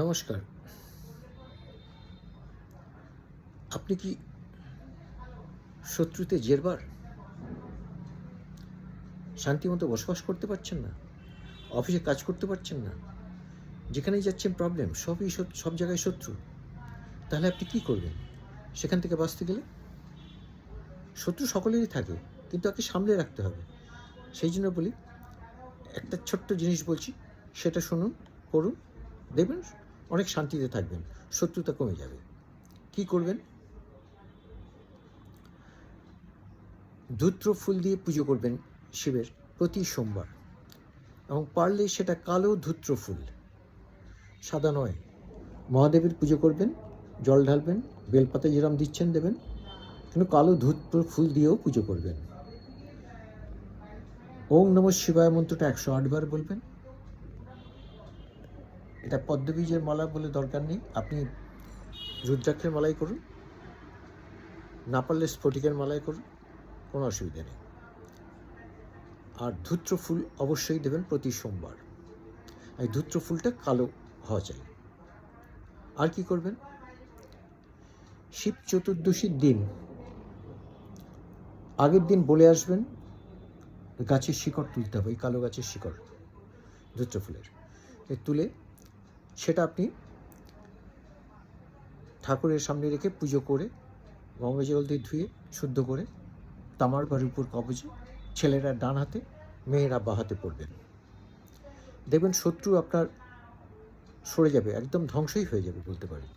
নমস্কার। আপনি কি শত্রুতে জেরবার? শান্তিমতো বসবাস করতে পারছেন না? অফিসে কাজ করতে পারছেন না? যেখানেই যাচ্ছেন প্রবলেম সবই সব জায়গায় শত্রু। তাহলে আপনি কি করবেন? সেখান থেকে বাঁচতে গেলে? শত্রু সকলেরই থাকে, কিন্তু তাকে সামলে রাখতে হবে। সেই জন্য বলি, একটা ছোট্ট জিনিস বলছি, সেটা শুনুন, পড়ুন দেখবেন অনেক শান্তিতে থাকবেন, শত্রুতা কমে যাবে। কি করবেন? ধূত্র ফুল দিয়ে পুজো করবেন শিবের প্রতি সোমবার। এবং পারলে সেটা কালো ধূত্র ফুল। সাদা নয়, মহাদেবের পুজো করবেন, জল ঢালবেন, বেলপাতা যেরম দিচ্ছেন দেবেন, কিন্তু কালো ধূত্র ফুল দিয়েও পুজো করবেন। ওম নমঃ শিবায় মন্ত্রটা একশো আটবার বলবেন। এটা পদ্মবীজের মালা বলে দরকার নেই, আপনি রুদ্রাক্ষের মালাই করুন, না পারলে স্ফটিকের মালাই করুন, কোনো অসুবিধা নেই। আর ধূত্র ফুল অবশ্যই দেবেন প্রতি সোমবার। এই ধূত্র ফুলটা কালো হওয়া চাই। আর কি করবেন? শিব চতুর্দশীর দিন, আগের দিন বলে আসবেন, গাছের শিকড় তুলতে হবে, এই কালো গাছের শিকড়, ধূত্র ফুলের। তুলে সেটা আপনি ঠাকুরের সামনে রেখে পুজো করে গঙ্গা জল দিয়ে ধুয়ে, শুদ্ধ করে তামার বাড়ির উপর কবজে ছেলেরা ডান হাতে, মেয়েরা বা হাতে পড়বেন। দেখবেন শত্রু আপনার সরে যাবে, একদম ধ্বংসই হয়ে যাবে বলতে পারি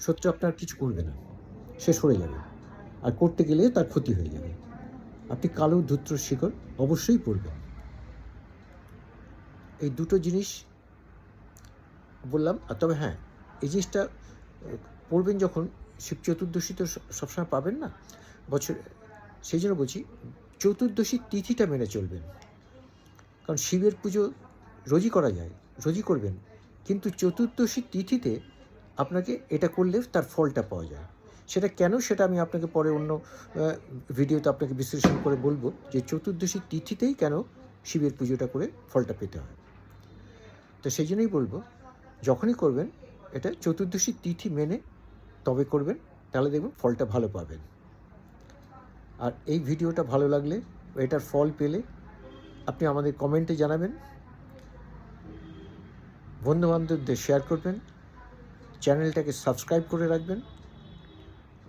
শত্রু আপনার কিছু করবে না, সে সরে যাবে। আর করতে গেলে তার ক্ষতি হয়ে যাবে। আপনি কালো ধূত্র শিকড় অবশ্যই পড়বেন এই দুটো জিনিস বললাম, আর তবে হ্যাঁ এই জিনিসটা পড়বেন যখন শিব চতুর্দশী তো সবসময় পাবেন না, বছর, সেই জন্য বলছি চতুর্দশী তিথিটা মেনে চলবেন। কারণ শিবের পুজো রোজই করা যায়, রোজই করবেন। কিন্তু চতুর্দশী তিথিতে আপনাকে এটা করলে তার ফলটা পাওয়া যায়। সেটা কেন সেটা আমি আপনাকে পরে অন্য ভিডিওতে আপনাকে বিশ্লেষণ করে বলব যে চতুর্দশী তিথিতেই কেন শিবের পুজোটা করে ফলটা পেতে হয়। তো সেই জন্যই বলব যখনই করবেন, এটা চতুর্দশী তিথি মেনে তবে করবেন, তাহলে দেখবেন ফলটা ভালো পাবেন। আর এই ভিডিওটা ভালো লাগলে, এটার ফল পেলে আপনি আমাদের কমেন্টে জানাবেন। বন্ধুবান্ধবদের শেয়ার করবেন, চ্যানেলটাকে সাবস্ক্রাইব করে রাখবেন,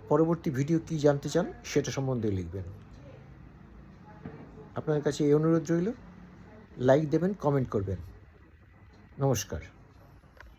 পরবর্তী ভিডিও কি জানতে চান সেটা সম্বন্ধে লিখবেন। আপনাদের কাছে এই অনুরোধ রইল, লাইক দেবেন, কমেন্ট করবেন। নমস্কার।